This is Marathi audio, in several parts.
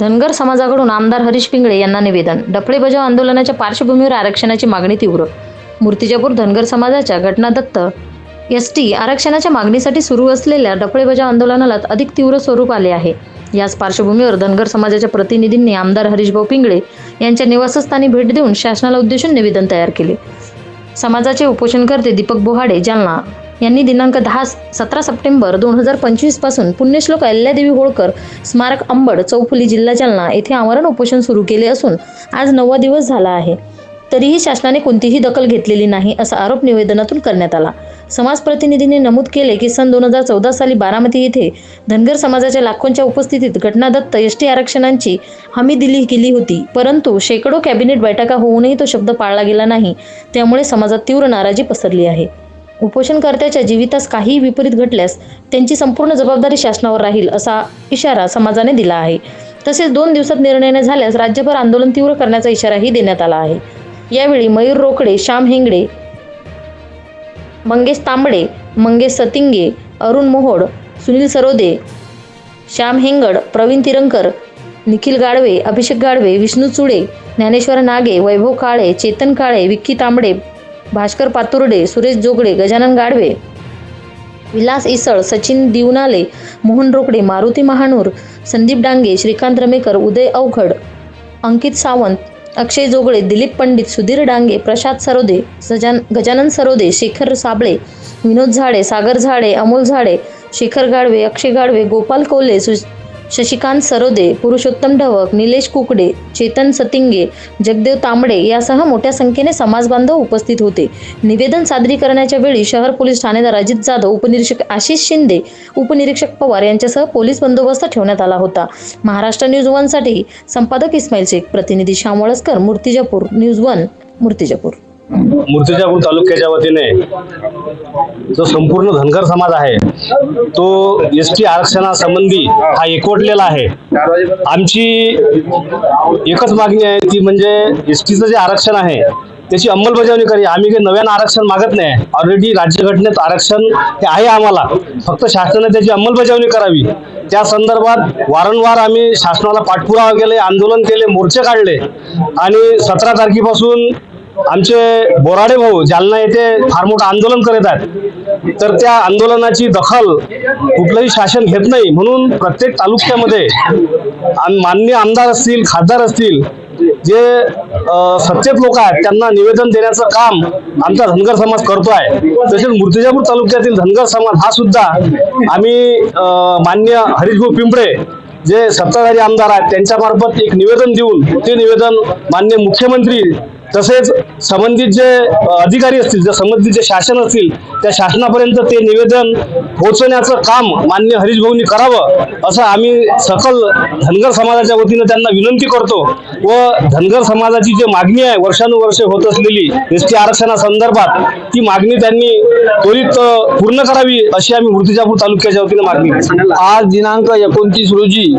धनगर समाजाकडून आमदार हरीश पिंगळे यांना निवेदन. डफळे बजाव आंदोलनाच्या पार्श्वभूमीवर आरक्षणाची मागणी तीव्र. मूर्तिजापूर धनगर समाजाच्या घटनादत्त एस टी आरक्षणाच्या मागणीसाठी सुरू असलेल्या डफळे बजाव आंदोलनाला अधिक तीव्र स्वरूप आले आहे. याच पार्श्वभूमीवर धनगर समाजाच्या प्रतिनिधींनी आमदार हरीशभाऊ पिंगळे यांच्या निवासस्थानी भेट देऊन शासनाला उद्देशून निवेदन तयार केले. समाजाचे उपोषणकर्ते दीपक बोहाडे जालना यांनी दिनांक दहा सतरा सप्टेंबर दोन हजार पंचवीसपासून पुण्यश्लोक अहिल्यादेवी होळकर स्मारक अंबड चौफुली जिल्हा जालना येथे आमरण उपोषण सुरू केले असून आज नववा दिवस झाला आहे. तरीही शासनाने कोणतीही दखल घेतलेली नाही असा आरोप निवेदनातून करण्यात आला. समाज प्रतिनिधींनी नमूद केले की सन दोन हजार चौदा साली बारामती येथे धनगर समाजाच्या लाखोंच्या उपस्थितीत घटनादत्त एस टी आरक्षणांची हमी दिली गेली होती. परंतु शेकडो कॅबिनेट बैठका होऊनही तो शब्द पाळला गेला नाही. त्यामुळे समाजात तीव्र नाराजी पसरली आहे. उपोषणकर्त्याच्या जीवितास काहीही विपरीत घडल्यास त्यांची संपूर्ण जबाबदारी शासनावर राहील असा इशारा समाजाने दिला आहे. तसेच दोन दिवसात निर्णय न झाल्यास राज्यभर आंदोलन तीव्र करण्याचा इशाराही देण्यात आला आहे. यावेळी मयूर रोकडे श्याम हेंगडे मंगेश तांबडे मंगेश सतिंगे अरुण मोहोड सुनील सरोदे श्याम हेंगड प्रवीण तिरंकर निखिल गाडवे अभिषेक गाडवे विष्णू चुडे ज्ञानेश्वर नागे वैभव काळे चेतन काळे विक्की तांबडे भास्कर पातुर्डे सुरेश जोगडे गजानन गाडवे विलास इसळ सचिन दिवनाले मोहन रोकडे मारुती महानूर संदीप डांगे श्रीकांत रमेकर उदय अवघड अंकित सावंत अक्षय जोगळे दिलीप पंडित सुधीर डांगे प्रसाद सरोदे सजान गजानन सरोदे शेखर साबळे विनोद झाडे सागर झाडे अमोल झाडे शेखर गाडवे अक्षय गाडवे गोपाल कोले सु शशिकांत सरोदे पुरुषोत्तम ढवक निलेश कुकडे चेतन सतिंगे जगदेव तांबडे यासह मोठ्या संख्येने समाजबांधव उपस्थित होते. निवेदन सादरीकरणाच्या वेळी शहर पोलीस ठाणेदार अजित जाधव उपनिरीक्षक आशिष शिंदे उपनिरीक्षक पवार यांच्यासह पोलीस बंदोबस्त ठेवण्यात आला होता. महाराष्ट्र न्यूज वनसाठी संपादक इस्माईल शेख प्रतिनिधी श्याम वळसकर मूर्तिजापूर न्यूज वन मूर्तिजापूर. मूर्तिजापूर तालुक्याच्या वतीने जो संपूर्ण धनगर समाज आहे तो एस टी आरक्षणासंबंधी हा एकवटलेला आहे. आमची एकच मागणी आहे ती म्हणजे एस टीचं जे आरक्षण आहे त्याची अंमलबजावणी करी. आम्ही काही नव्यानं आरक्षण मागत नाही. ऑलरेडी राज्यघटनेत आरक्षण हे आहे आम्हाला. फक्त शासनाने त्याची अंमलबजावणी करावी. त्या संदर्भात वारंवार आम्ही शासनाला पाठपुरावा केले आंदोलन केले मोर्चे काढले. आणि सतरा तारखेपासून आमचे बोराडे भाऊ जालना येथे फार मोठं आंदोलन करत आहेत तर त्या आंदोलनाची दखल कुठलंही शासन घेत नाही. म्हणून प्रत्येक तालुक्यामध्ये आम- माननीय आमदार असतील खासदार असतील जे सत्तेत लोक आहेत त्यांना निवेदन देण्याचं काम आमचा धनगर समाज करतो आहे. तसेच मूर्तिजापूर तालुक्यातील धनगर समाज हा सुद्धा आम्ही मान्य हरीशभाऊ पिंपळे जे सत्ताधारी आमदार आहेत त्यांच्यामार्फत एक निवेदन देऊन ते निवेदन मान्य मुख्यमंत्री तसेच संबंधित जे अधिकारी असतील जे संबंधित जे शासन असतील त्या शासनापर्यंत ते निवेदन पोहोचवण्याचं काम मान्य हरीश भाऊंनी करावं असं आम्ही सकल धनगर समाजाच्या वतीनं त्यांना विनंती करतो व धनगर समाजाची जी मागणी आहे वर्षानुवर्षे होत असलेली एस टी आरक्षणासंदर्भात ती मागणी त्यांनी त्वरित पूर्ण करावी अशी आम्ही मूर्तिजापूर तालुक्याच्या वतीनं मागणी आज दिनांक एकोणतीस रोजी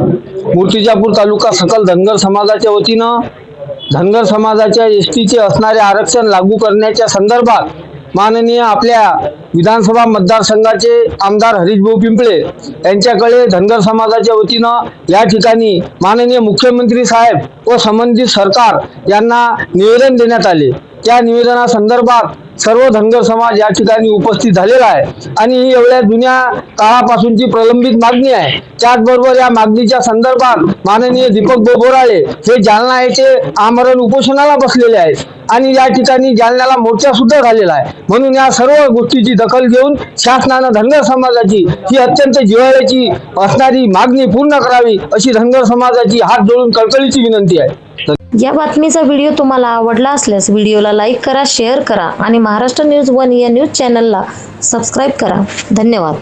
मूर्तिजापूर तालुका सकल धनगर समाजाच्या वतीनं धनगर समाजाच्या एस टीचे असणारे आरक्षण लागू करण्याच्या संदर्भात माननीय आपल्या विधानसभा मतदारसंघाचे आमदार हरीशभाऊ पिंपळे यांच्याकडे धनगर समाजाच्या वतीनं या ठिकाणी माननीय मुख्यमंत्री साहेब व संबंधित सरकार यांना निवेदन देण्यात आले. त्या निवेदनासंदर्भात सर्व धनगर समाज या ठिकाणी उपस्थित झालेला आहे. आणि ही एवढ्या जुन्या काळापासूनची प्रलंबित मागणी आहे. त्याचबरोबर या मागणीच्या संदर्भात माननीय दीपक बोबोराळे हे जालना येथे आमरण उपोषणाला बसलेले आहेत. आणि या ठिकाणी जालन्याला मोर्चा सुद्धा झालेला आहे. म्हणून या सर्व गोष्टीची दखल घेऊन शासनानं धनगर समाजाची ही अत्यंत जिव्हाळ्याची असणारी मागणी पूर्ण करावी अशी धनगर समाजाची हात जोडून कळकळीची विनंती आहे. या बातमीचा व्हिडिओ तुम्हाला आवडला असल्यास व्हिडिओला लाईक करा शेअर करा आणि महाराष्ट्र न्यूज वन या न्यूज चॅनलला सबस्क्राईब करा. धन्यवाद.